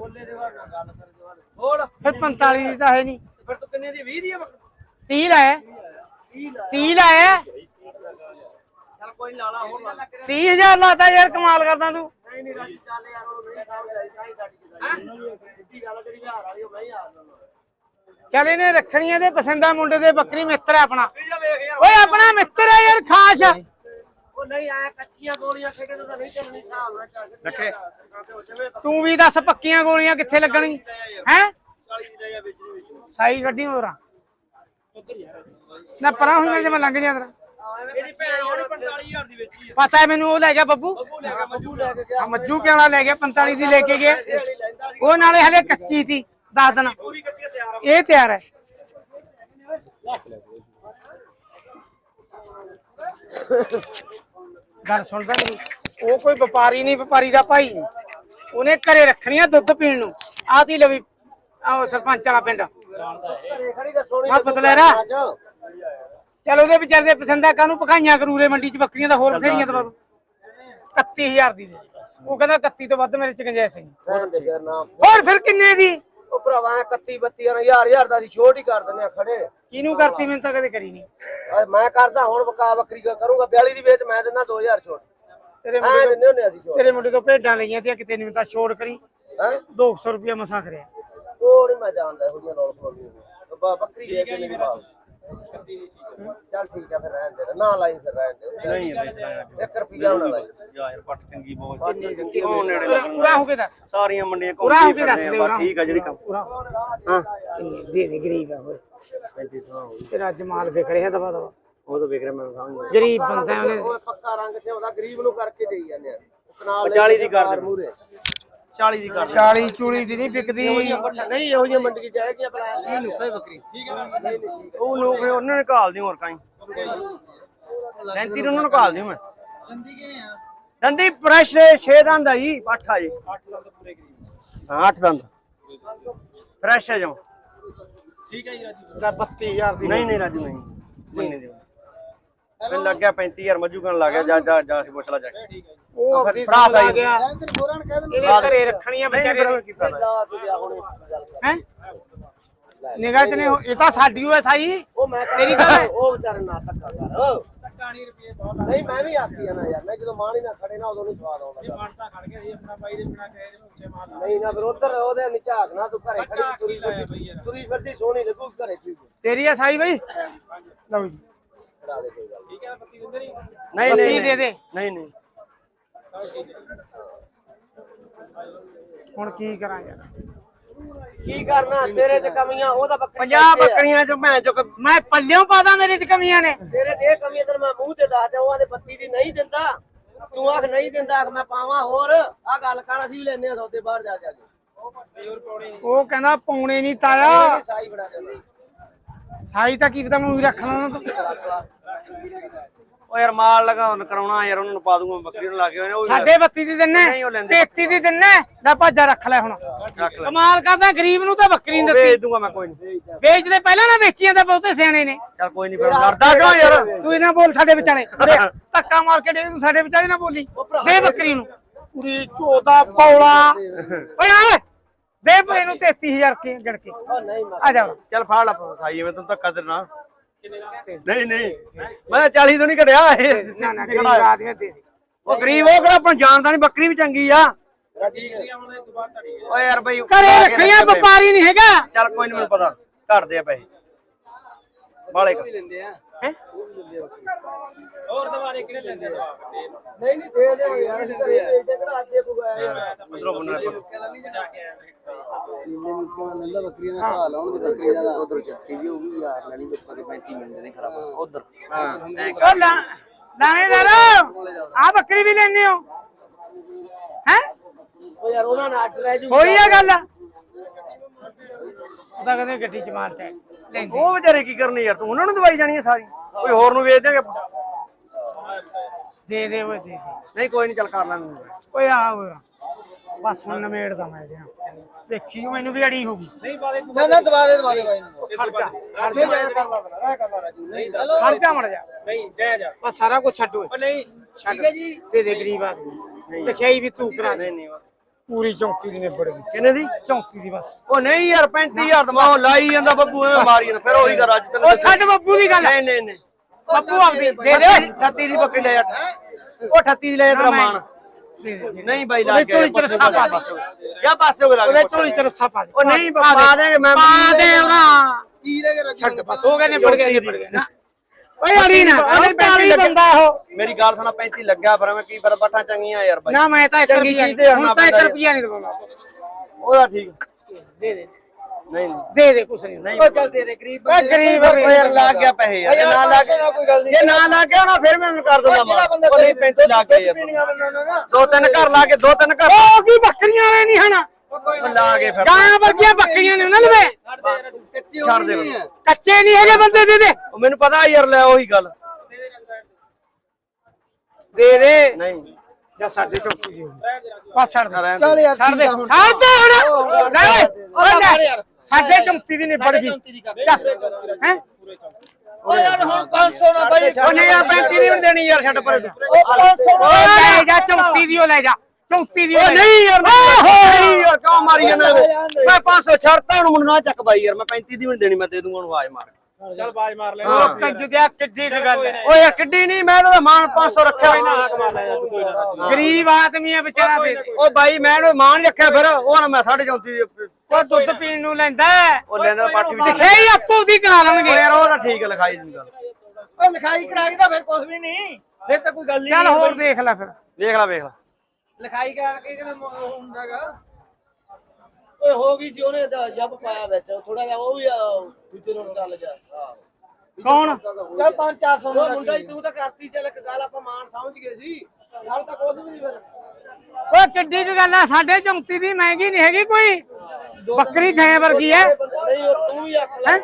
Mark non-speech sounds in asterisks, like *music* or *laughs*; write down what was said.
ਬੋਲੇ ਦੇ ਬਾਅਦ ਗੱਲ ਕਰ ਦੇ ਬਾਅਦ ਹੋਰ? ਫਿਰ 45 ਦੀ ਤਾਂ ਹੈ ਨਹੀਂ। ਫਿਰ ਤੂੰ ਕਿੰਨੇ ਦੀ? 20 ਦੀ ਆ ਬੱਕਰੀ? 30 ਲਾਇਆ। 30 ਲਾਇਆ। ਚੱਲ ਕੋਈ ਨੀ ਲਾ ਲਾ ਹੋਰ ਲਾ ਲਾ। 30000 ਲਾਤਾ ਯਾਰ ਕਮਾਲ ਕਰਦਾ ਤੂੰ। ਨਹੀਂ ਨਹੀਂ ਰਾਜੂ ਚੱਲ ਯਾਰ ਉਹਨੂੰ ਨਹੀਂ ਸਾਹਮਣੇ ਲਾਈ ਤਾਂ ਹੀ ਕੱਟ ਕੇ ਸਿੱਧੀ ਗੱਲ ਤੇਰੀ ਵਿਹਾਰ ਵਾਲੀ ਉਹ ਮੈਂ ਹੀ ਹਾਰ ਚੱਲ ਇਹਨੇ ਰੱਖਣੀਆਂ ਦੇ ਪਸੰਦਾ ਮੁੰਡੇ ਦੇ ਬੱਕਰੀ ਮਿੱਤਰ ਹੈ ਆਪਣਾ। ਓਏ ਆਪਣਾ ਮਿੱਤਰ ਹੈ ਯਾਰ ਖਾਸ। ਉਹ ਨਹੀਂ ਆਇਆ ਕੱਚੀਆਂ ਗੋਲੀਆਂ ਖੇਡੇ ਤੋਂ ਤਾਂ ਨਹੀਂ ਚੱਲਣੀ ਹਿਸਾਬ ਨਾਲ ਚੱਲ ਰੱਖੇ। ਜਿਵੇਂ ਤੂੰ ਵੀ ਦੱਸ ਪੱਕੀਆਂ ਗੋਲੀਆਂ ਕਿੱਥੇ ਲੱਗਣੀ ਹੈ? 40 ਦੀ ਲੈ ਜਾ ਵੇਚਣੀ ਵੇਚਣੀ ਸਾਈ ਗੱਡੀ ਹੋਰਾਂ ਨਾ ਪਰਾਂ ਹੋਈ ਮੇਰੇ ਮੈਂ ਲੰਘ ਜਾ ਤੇਰਾ। ਇਹਦੀ ਭੈਣ ਹੋਣੀ 45000 ਦੀ ਵੇਚੀ ਆ। ਪਤਾ ਹੈ ਮੈਨੂੰ ਉਹ ਲੈ ਗਿਆ ਬੱਬੂ? ਬੱਬੂ ਲੈ ਕੇ ਮੰਜੂ ਲੈ ਕੇ ਗਿਆ। ਆ ਮੱਜੂ ਕਿਹੜਾ ਲੈ ਗਿਆ? 45 ਦੀ ਲੈ ਕੇ ਗਿਆ। ਉਹ ਨਾਲੇ ਹਲੇ ਕੱਚੀ ਸੀ ਦੱਸ ਦੇਣਾ ਪੂਰੀ ਕੱਟੀ ਆ ਤਿਆਰ ਆ। ਇਹ ਤਿਆਰ ਹੈ। ਗੱਲ ਸੁਣਦਾ ਨਹੀਂ ਉਹ ਕੋਈ ਵਪਾਰੀ ਨਹੀਂ ਵਪਾਰੀ ਦਾ ਭਾਈ ਨਹੀਂ। ਉਹਨੇ ਘਰੇ ਰੱਖਣੀਆਂ ਦੁੱਧ ਪੀਣ ਨੂੰ। ਆਹ ਤੀ ਲਵੀ ਆਹ ਸਰਪੰਚ ਵਾਲਾ ਪਿੰਡ। ਘਰੇ ਖੜੀ ਆ ਚਲ ਉਹਦੇ ਵਿਚਾਰੇ ਦੇ ਪਸੰਦਾ ਕਾਹਨੂੰ ਪਕਾਈਆਂ ਕਰੂਰੇ ਮੰਡੀ ਚ ਬੱਕਰੀਆਂ ਦਾ ਹੋਰ ਬਥੇਰੀਆਂ ਦਵਾ ਦੂੰ 31000 ਦੀ ਦੇ। ਉਹ ਕਹਿੰਦਾ 31 ਤੋਂ ਵੱਧ ਮੇਰੇ ਚ ਗੰਜਾਇਸ਼ ਨਹੀਂ। ਹੋਰ ਫਿਰ ਕਿੰਨੇ ਦੀ? ਉਹ ਭਰਾਵਾ 31 32 ਹਜ਼ਾਰ ਹਜ਼ਾਰ ਦਾ ਸੀ ਛੋਟ ਹੀ ਕਰ ਦਿੰਦੇ ਆ ਖੜੇ। ਕਿਹਨੂੰ ਕਰਤੀ ਮੈਨੂੰ ਤਾਂ ਕਦੇ ਕਰੀ ਨਹੀਂ। ਮੈਂ ਕਰਦਾ ਹੁਣ ਵਕਾ ਵੱਖਰੀ ਕਰੂੰਗਾ। 42 ਦੀ ਵੇਚ ਮੈਂ ਦਿੰਦਾ 2000 ਛੋਟ। ਤੇਰੇ ਐ ਮੁੰਡੇ ਦਿੰਦੇ ਹੁੰਦੇ ਅਸੀਂ ਤੋਂ ਛੋਟ। ਤੇਰੇ ਮੁੰਡੇ ਤੋਂ ਭੇਡਾਂ ਲਈਆਂ ਤੇ ਕਿਤੇ ਨਹੀਂ ਤਾਂ ਛੋੜ ਕਰੀ। ਹੈ? 200 ਰੁਪਏ ਮਸਾ ਕਰਿਆ। ਉਹ ਨਹੀਂ ਮੈਂ ਜਾਣਦਾ ਇਹੋ ਜਿਹੀਆਂ ਰੌਲ ਖੋਲੀਆਂ ਬ- ਬੱਕਰੀ ਦੇ ਕੇ ਨਹੀਂ ਭਾਵ ਚੱਲ ਠੀਕ ਆ ਫਿਰ ਰਹਿਣ ਦੇ ਨਾ ਲਾਈ ਫਿਰ ਰਹਿਣ ਦੇ। ਨਹੀਂ ਵੇਚਣਾ 1 ਰੁਪਿਆ ਨਾ ਲਾਈ। ਜਾ ਯਾਰ ਪੱਟ ਚੰਗੀ ਬਹੁਤ ਕਿੰਨੀ ਦਿੱਤੀ ਉਹ ਨੇੜੇ ਪੂਰਾ- ਪੂਰਾ ਹੋ ਕੇ ਦੱਸ। ਸਾਰੀਆਂ ਮੰਡੀਆਂ ਪੂਰਾ ਹੋ ਕੇ ਘੁੰਮਦੀ ਦੱਸ ਫਿਰਦੇ ਦੇ ਆ, ਉਰਾ। ਬਸ ਠੀਕ ਆ ਜਿਹੜੀ ਕੰਮ। ਪੂਰਾ ਹਾਂ। ਕਿੰਨੇ ਦੇ ਦੇ ਗਰੀਬ ਆ ਹੋਏ 35 ਤੋਂ ਹੋ ਗਈ ਤੇਰਾ ਅੱਜ ਮਾਲ ਵਿਕ ਰਿਹਾ ਦਵਾ ਦਵਾ। ਉਹ ਤਾਂ ਵੇਖ ਰਿਹਾ ਮੈਂ ਸਮਝ ਗਰੀਬ ਬੰਦਾ ਹੈ ਉਹਨੇ। ਉਹ ਪੱਕਾ ਰੰਗ ਤੇ ਉਹਦਾ ਗਰੀਬ ਨੂੰ ਕਰਕੇ ਦੇਈ ਜਾਂਦੇ ਆ। ਕਨਾਲ 40 ਦੀ ਕਰ ਦੇ। ਮੂਰੇ 40 ਦੀ ਕਰ 40 ਚੂੜੀ ਦੀ ਨਹੀਂ ਵਿਕਦੀ। ਨਹੀਂ ਇਹੋ ਜਿਹੀਆਂ ਮੰਡੀ ਚ ਜਾਏਗੀ ਬਣਾ ਇਹ ਲੁੱਪੇ ਬੱਕਰੀ। ਠੀਕ ਹੈ ਉਹ ਲੋਕ ਉਹਨਾਂ ਨੇ ਘਾਲ ਦਿਓ ਹੋਰ ਕਾਈ 35 ਨੂੰ ਉਹਨਾਂ ਨੂੰ ਘਾਲ ਦਿਓ ਮੈਂ। ਦੰਦੀ ਕਿਵੇਂ ਆ? ਦੰਦੀ ਫਰੈਸ਼ 6 ਦੰਦ ਆ ਜੀ 8 ਆ ਜੀ। 8 ਦੰਦ ਪੂਰੇ ਕਰੀਬ ਹਾਂ 8 ਦੰਦ। ਫਰੈਸ਼ ਹੈ ਜੋ ਠੀਕ ਹੈ ਜੀ ਰਾਜੂ। ਦਾ 32000 ਦੀ। ਨਹੀਂ ਨਹੀਂ ਰਾਜੂ ਨਹੀਂ। ਮੰਨੇ ਦਿਓ ਮੈਨੂੰ ਲੱਗਿਆ 35000 ਮੱਜੂ ਕਣ ਲੱਗ ਗਿਆ ਜਾ ਜਾ ਜਾ ਪੁੱਛ ਲੈ ਜਾ। ਉਹ ਆਪਦੀ ਭਰਾ ਸਮਝ ਆ ਸਾਈ। ਗਿਆ। ਕਹਿੰਦੇ ਗੋਰਾਂ ਨੇ ਕਹਿ ਇਹਦੇ ਘਰੇ ਰੱਖਣੀਆਂ ਵਿਚਾਰੇ ਫਿਰ ਕੀ ਫਾਇਦਾ? ਲਾ ਕੇ ਗਿਆ ਹੁਣੇ ਗੱਲ ਕਰ। ਹੈ? ਨਿਗਾਹ ਚ ਨੇ ਉਹ- ਇਹ ਤਾਂ ਸਾਡੀ ਹੋਏ ਸਾਈ। ਉਹ ਮੈਂ ਤੇਰੀ ਗੱਲ ਹੈ। ਉਹ ਵਿਚਾਰੇ ਨਾ ਧੱਕਾ ਕਰ। ਟੱਕਾਣੀ ਰੁਪਏ ਬਹੁਤ ਨਹੀਂ ਮੈਂ ਵੀ ਆਖੀ ਜਾਣਾ ਯਾਰ। ਨਹੀਂ ਜਦੋਂ ਮਾਂ ਹੀ ਨਾ ਖੜੇ ਨਾ ਉਦੋਂ ਨਹੀਂ ਸਵਾਦ ਆਉਂਦਾ। ਇਹ ਮਾਨਤਾ ਖੜ ਗਿਆ ਸੀ ਆਪਣਾ ਬਾਈ ਦੇ ਬਿਨਾ ਕਹੇ ਉੱਚੇ ਮਾਲ ਨਹੀਂ ਨਾ ਫਿਰ ਉਧਰ ਉਹਦੇ ਨਹੀਂ ਝਾਕ ਨਾ ਤੂੰ ਘਰੇ ਖੜੀ ਤੁਰੀ ਫਿਰਦੀ ਤੁਰੀ ਫਿਰਦੀ ਸੋਹਣੀ ਲੱਗੂ ਘਰੇ ਠੀਕ। ਤੇਰੀ ਆ ਸਾਈ ਬਈ? ਲਓ ਜੀ। ਕਰਾ ਦੇ ਕੋਈ ਗੱਲ ਨਹੀਂ ਨਹੀਂ ਬੱਤੀ ਨਹੀਂ। ਦੇ ਦੇ। ਨਹੀਂ ਨਹੀਂ। ਹੁਣ ਕੀ ਕਰਾਂ ਯਾਰ ਕੀ ਕਰਨਾ? ਤੇਰੇ ਤੇ ਕਮੀਆਂ ਉਹਦਾ ਬੱਕਰੀ 50 ਬੱਕਰੀਆਂ ਚੋਂ ਮੈਂ ਚੁੱਕ ਮੈਂ ਪੱਲਿਓਂ ਪਾਦਾ ਮੇਰੇ ਚ ਕਮੀਆਂ ਨੇ। ਤੇਰੇ ਤੇ ਇਹ ਕਮੀਆਂ ਤੈਨੂੰ ਮੈਂ ਮੂੰਹ ਤੇ ਦੱਸ ਦਿਆਂ ਉਹਨਾਂ ਦੇ ਬੱਤੀ ਦੀ ਨਹੀਂ ਦਿੰਦਾ ਤੂੰ ਆਖ ਨਹੀਂ ਦਿੰਦਾ ਆਖ ਮੈਂ ਪਾਵਾਂ ਹੋਰ। ਆ ਗੱਲ ਕਰ ਅਸੀਂ ਵੀ ਲੈਨੇ ਆ ਸੌਦੇ ਬਾਹਰ ਜਾ ਜਾ ਕੇ। ਉਹ ਕਹਿੰਦਾ ਪੌਣੇ ਨਹੀਂ ਤਾਇਆ। ਸਾਈ ਬਣਾ ਦਿੰਦੇ। ਸਾਈ ਤਾਂ ਕੀ ਪਤਾ ਮੈਂ ਉਹੀ ਰੱਖ ਲਾਂ ਤੂੰ ਰੱਖ ਲਾ। ਓ ਯਾਰ ਮਾਲ ਲਗਾਉਣ ਕਰਾਉਣਾ ਯਾਰ ਉਹਨਾਂ ਨੂੰ ਪਾ ਦੂੰਗਾ ਬੱਕਰੀ ਨੂੰ ਲਾ ਕੇ ਉਹਨੇ ਉਹ ਵੀ ਸਾਡੇ 32 ਦੀ ਦਿੰਨੇ ਨਹੀਂ ਉਹ ਲੈਂਦੇ 33 ਦੀ ਦਿੰਨੇ ਦਾ ਭਾਜਾ ਰੱਖ ਲੈ ਹੁਣ। ਰੱਖ ਲੈ। ਕਮਾਲ ਕਰਦਾ ਗਰੀਬ ਨੂੰ ਤਾਂ ਬੱਕਰੀ ਨਹੀਂ ਵੇਚ ਦਿੱਤੀ। ਦੂੰਗਾ ਮੈਂ ਕੋਈ ਨਹੀਂ ਵੇਚਦੇ ਪਹਿਲਾਂ ਨਾ ਵੇਚੀਆਂ ਤਾਂ ਬਹੁਤੇ ਸਿਆਣੇ ਨੇ। ਚੱਲ ਕੋਈ ਨਹੀਂ ਫਿਰ ਲੜਦਾ ਕਿਉਂ ਯਾਰ? ਤੂੰ ਇਹਨਾਂ ਬੋਲ ਸਾਡੇ ਵਿਚਾਲੇ। *laughs* ਧੱਕਾ ਮਾਰ ਕੇ ਦੇ ਤੂੰ ਸਾਡੇ ਵਿਚਾਲੇ ਨਾ ਬੋਲੀ। ਦੇ ਬੱਕਰੀ ਨੂੰ। ਪੂਰੀ ਝੋਦਾ ਪੌਲਾ। ਓਏ ਆ ਦੇ ਪੇ ਨੂੰ 33000 ਕੇ ਗਣ ਕੇ। ਉਹ ਆ ਜਾ। ਚੱਲ ਫਾੜ ਲਾ ਸਾਈ ਮੈਂ ਤੈਨੂੰ ਧੱਕਾ ਨਾ ਨਹੀਂ ਨਹੀਂ। ਮੈਂ 40 ਤੋਂ ਨਹੀਂ ਘਟਿਆ ਇਹ। ਨਾ ਨਾ ਗਰੀਬ ਆਦਮੀ ਦੇ ਦੇ ਉਹ ਗਰੀਬ ਉਹ ਕਿਹੜਾ ਆਪਾਂ ਜਾਣਦਾ ਨਹੀਂ ਬੱਕਰੀ ਵੀ ਚੰਗੀ ਆ। ਓਏ ਯਾਰ ਬਈ ਘਰੇ ਰੱਖਣੀਆਂ ਵਪਾਰੀ ਨਹੀਂ ਹੈਗਾ। ਚੱਲ ਕੋਈ ਨਹੀਂ ਮੈਨੂੰ ਪਤਾ। ਘਟਦੇ ਆ ਪੈਸੇ। ਬਾਲੇ ਕਰ। ਲੈਂਦੇ ਆ। ਹੈਂ? ਉਹ ਵੀ ਲੈਂਦੇ ਆ। ਹੋਰ ਦੁਬਾਰੇ ਕਿਹਨੇ ਲੈਂਦੇ ਨਹੀਂ ਨਹੀਂ ਦੇ ਦੇ ਯਾਰ ਘਰੇ ਵੇਚਦੇ ਕਿਹੜਾ ਅੱਗੇ ਪੁਗਾਇਆ ਉਧਰੋਂ ਬੰਨਣਾ ਨੀਲੇ ਮੁੱਕਾਂ ਲੱਲਾ ਬੱਕਰੀਆਂ ਦਾ ਦਾ ਉਧਰ ਚੱਕੀ ਜੀ ਉਹ ਵੀ ਯਾਰ ਲੈਣੀ ਲੋਕਾਂ ਦੇ 35 ਮਿੰਟ ਨੇ ਖਰਾਬ। ਉਧਰ। ਹਾਂ। ਐਂ ਓ ਲਾ ਲਾਣੇਦਾਰ ਆ ਬੱਕਰੀ ਵੀ ਲੈਣੇ ਹੋ। ਹੈ? ਉਹ ਯਾਰ ਉਹਨਾਂ ਨਾਲ ਅੱਡ ਰਹਿ ਜੂ ਹੋਈ ਆ ਗੱਲ। ਉਹ ਤਾਂ ਕਹਿੰਦੇ ਗੱਡੀ ਚ ਮਾਰ ਟੈ ਲੈਂਦੇ। ਉਹ ਵਿਚਾਰੇ ਕੀ ਕਰਨੇ ਯਾਰ ਤੂੰ ਉਹਨਾਂ ਨੂੰ ਦਵਾਈ ਜਾਣੀ ਹੈ ਸਾਰੀ। ਕੋਈ ਹੋਰ ਨੂੰ ਵੇਚ ਦੇਗੇ ਦੇ ਦੇ ਓਏ ਦੇ ਦੇ। ਨਹੀਂ ਕੋਈ ਨਹੀਂ ਚੱਲ ਕਰ ਲਾਂਗੇ ਓਏ ਆ ਹੋਰ। ਬਸ ਹੁਣ ਨਮੇੜਦਾ ਮੈਂ ਇਹਦੇ ਨਾਲ। ਦੇਖੀ ਮੈਨੂੰ ਵੀ ਅੜੀ ਹੋ ਗਈ। ਨਾ ਨਾ ਦਵਾ ਦੇ ਦਵਾ ਦੇ ਬਾਈ ਨੂੰ। ਖਰਚਾ। ਫੇਰ ਜਾਇਆ ਕਰ ਲਾ ਬਣਾ ਰਹਿ ਕਰ ਲਾ ਰਾਜੂ। ਨਹੀਂ ਖਰਚਾ ਮੜ ਜਾ। ਨਹੀਂ ਜੈ ਜਾ। ਬਸ ਸਾਰਾ ਕੁਝ ਛੱਡ ਓਏ। ਨਹੀਂ ਠੀਕ ਹੈ ਜੀ। ਦੇ ਦੇ ਗਰੀਬ ਆਦਮੀ। ਲਿਖਾਈ ਵੀ ਤੂੰ ਕਰਾ ਦੇ। ਨਹੀਂ ਨਹੀਂ ਪੂਰੀ 34 ਦੀ ਨਿਬੜ ਗਈ। ਕਿੰਨੇ ਦੀ? 34 ਦੀ ਬਸ। ਉਹ ਨਹੀਂ ਯਾਰ 35000 ਦਮਾ ਉਹ ਲਾਈ ਜਾਂਦਾ ਬੱਬੂ ਐਵੇਂ ਮਾਰੀ ਜਾਂਦਾ। ਫਿਰ ਉਹੀ ਗੱਲ ਅੱਜ ਤੈਨੂੰ ਉਹ ਛੱਡ ਬੱਬੂ ਦੀ ਗੱਲ ਨਹੀਂ ਨਹੀਂ ਨਹੀਂ। ਬੱਬੂ ਆਪਦੀ ਦੇ ਦੇ। 38 ਦੀ ਬੱਕਰੀ ਲੈ ਜਾ। ਉਹ 38 ਦੀ ਲੈ ਜਾ ਤੇਰਾ ਮਾਨ ਦੇ ਦੇ। ਨਹੀਂ ਬਾਈ ਲਾ ਕੇ ਝੋਲੀ ਚ ਰੱਸਾ ਪਾ ਦੇ। ਜਾਂ ਪਾਸੇ ਹੋ ਉਹਦੇ ਝੋਲੀ ਚ ਰੱਸਾ ਪਾ ਦੇ। ਉਹ ਨਹੀਂ ਪਾ ਦੇਗੇ ਮੈਂ ਪਾ ਦੇ ਉਹਨਾਂ ਕੀ ਰਹਿ ਗਿਆ ਛੱਡ ਬਸ ਹੋ ਗਏ ਨਿਬੜ ਗਏ ਨਿਬੜ ਗਏ ਨਾ। ਓਏ ਅੜੀ ਨਾ ਉਹ ਪੈਲੀ ਬੰਦਾ ਉਹ। ਮੇਰੀ ਗੱਲ ਸੁਣਾ 35 ਲੱਗਿਆ ਪਰ ਮੈਂ ਕੀ ਪਰ ਬੱਠਾ ਚੰਗੀਆਂ ਯਾਰ ਬਾਈ। ਨਾ ਮੈਂ ਤਾਂ 1 ਚੰਗੀ ਰੁਪਿਆ ਚੀਜ਼ ਤੇ ਹੁਣ ਤਾਂ 1 ਰੁਪਿਆ ਨਹੀਂ ਦਵਾਉਂਦਾ। ਉਹਦਾ ਠੀਕ। ਦੇ ਦੇ। ਨਹੀਂ ਦੇ ਦੇ ਕੁਛ ਨਹੀਂ ਨਹੀਂ ਉਹ ਚੱਲ ਦੇ ਦੇ ਗਰੀਬ ਓਏ ਗਰੀਬ ਉਹ ਯਾਰ ਲੱਗ ਗਿਆ ਪੈਸੇ ਯਾਰ ਜੇ ਨਾ ਲੱਗ ਨਾ ਕੋਈ ਗੱਲ ਨਹੀਂ ਜੇ ਨਾ ਲੱਗ ਗਿਆ ਨਾ ਫਿਰ ਮੈਂ ਕਰ ਦਿੰਦਾ ਉਹ ਨਹੀਂ 35 ਲੱਗ ਗਏ ਯਾਰ ਨਾ ਨਾ ਦੋ ਤਿੰਨ ਘਰ ਲਾ ਕੇ ਦੋ ਤਿੰਨ ਘਰ ਉਹ ਕੀ ਬੱਕਰੀਆਂ ਵਾਲੇ ਨਹੀਂ ਹਨ ਉਹ ਲਾ ਕੇ ਫਿਰ ਗਾਂ ਵਰਗੀਆਂ ਬੱਕਰੀਆਂ ਨੇ ਉਹਨਾਂ ਲਵੇ ਕੱਚੇ ਛੱਡ ਦੇ ਨਹੀਂ ਹੈ ਕੱਚੇ ਨਹੀਂ ਹੈਗੇ ਬੰਦੇ ਦੇ ਦੇ ਮੈਨੂੰ ਪਤਾ ਯਾਰ ਲੈ ਉਹੀ ਗੱਲ ਦੇ ਦੇ ਨਹੀਂ ਜਾਂ ਸਾਡੇ ਚੌਕੀ ਦੀ ਬਸ ਛੱਡ ਦੇ। ਚੱਲ ਯਾਰ ਛੱਡ ਦੇ। ਛੱਡ ਦੇ ਹੁਣ ਲੈ ਓਏ ਓਏ ਯਾਰ। ਸਾਡੇ ਚੌਂਤੀ ਦੀ ਨਿਬੜ ਗਈ। ਹੈ? ਓ ਯਾਰ ਹੁਣ 500 ਨਾ ਬਾਈ ਉਹ ਨਹੀਂ ਯਾਰ 35 ਨਹੀਂ ਹੁਣ ਦੇਣੀ ਯਾਰ ਛੱਡ ਪਰੇ ਤੂੰ। ਉਹ 500 ਓ ਲੈ ਜਾ ਚੌਂਤੀ ਦੀ ਉਹ ਲੈ ਜਾ। ਚੌਂਤੀ ਦੀ ਉਹ ਉਹ ਲੈ ਜਾ। ਨਹੀਂ ਯਾਰ ਨਹੀਂ ਯਾਰ ਕਿਉਂ ਮਾਰੀ ਜਾਂਦਾ ਉਹ ਲੈ ਜਾਂਦੇ। ਮੈਂ 500 ਛੱਡਤਾ ਹੁਣ ਮੈਨੂੰ ਨਾ ਚੱਕ ਬਾਈ ਯਾਰ ਮੈਂ 35 ਦੀ ਵੀ ਨਹੀਂ ਦੇਣੀ ਮੈਂ ਦੇ ਦੂੰਗਾ ਉਹਨੂੰ ਆਵਾਜ਼ ਮਾਰ ਚੱਲ ਬਾਜ ਮਾਰ ਲੈ ਹਾਂ। ਉਹ ਕੰਜ ਦਿਆ ਕਿੱਡੀ ਕੁ ਗੱਲ ਓਏ ਕਿੱਡੀ ਨਹੀਂ ਮੈਂ ਤਾਂ ਮਾਨ 500 ਰੱਖਿਆ। ਹੋਇਆ ਨਾ ਕਮਾ ਲੈ ਜਾ ਤੂੰ ਕੋਈ ਨਾ। ਗਰੀਬ ਆਦਮੀ ਹੈ ਵਿਚਾਰਾ ਦੇ ਦੇ। ਉਹ ਬਾਈ ਮੈਂ ਉਹਨੂੰ ਮਾਨ ਰੱਖਿਆ ਫਿਰ ਉਹ ਨਾ ਮੈਂ 34.5 ਦੀ ਉਹ ਦੁੱਧ ਪੀਣ ਨੂੰ ਲੈਂਦਾ ਹੈ। ਉਹ ਲੈਂਦਾ ਪੱਠ ਵੀ ਦਿਖੇ ਹੀ ਆਪੋ ਦੀ ਕਰਾ ਲੈਣਗੇ। ਯਾਰ ਉਹ ਤਾਂ ਠੀਕ ਹੈ ਲਿਖਾਈ ਦੀ ਗੱਲ। ਉਹ ਲਿਖਾਈ ਕਰਾ ਕੇ ਤਾਂ ਫਿਰ ਕੁਝ ਵੀ ਨਹੀਂ। ਫਿਰ ਤਾਂ ਕੋਈ ਗੱਲ ਹੀ ਚੱਲ ਹੋਰ ਦੇਖ ਲੈ ਫਿਰ। ਵੇਖ ਲੈ ਵੇਖ ਲੈ। ਲਿਖਾਈ ਕਰਕੇ ਕਿਹੜਾ ਹੁੰਦਾਗਾ ਓਏ ਹੋ ਗਈ ਸੀ ਉਹਨੇ ਤਾਂ ਜੱਬ ਪਾਇਆ ਵਿੱਚ। ਥੋੜਾ ਜਿਹਾ ਉਹ ਵੀ ਵਿੱਚੋਂ ਨੂੰ ਗੱਲ ਜਾ। ਕੌਣ? ਚੱਲ 5-400 ਦਾ ਮੁੰਡਾ ਹੀ ਤੂੰ ਤਾਂ ਕਰਤੀ ਚੱਲ ਇੱਕ ਗੱਲ ਆਪਾਂ ਮਾਨ ਸਮਝ ਗਏ ਸੀ। ਗੱਲ ਤਾਂ ਕੁਝ ਵੀ ਨਹੀਂ ਫਿਰ। ਓਏ ਕਿੱਡੀ ਕੁ ਗੱਲ ਹੈ ਸਾਡੇ ਚੌਂਤੀ ਦੀ ਮਹਿੰਗੀ ਨਹੀਂ ਹੈਗੀ ਕੋਈ। ਬੱਕਰੀ ਖਾਏ ਵਰਗੀ ਹੈ ਨਹੀਂ ਤੂੰ ਹੀ ਆਖ ਲੈ।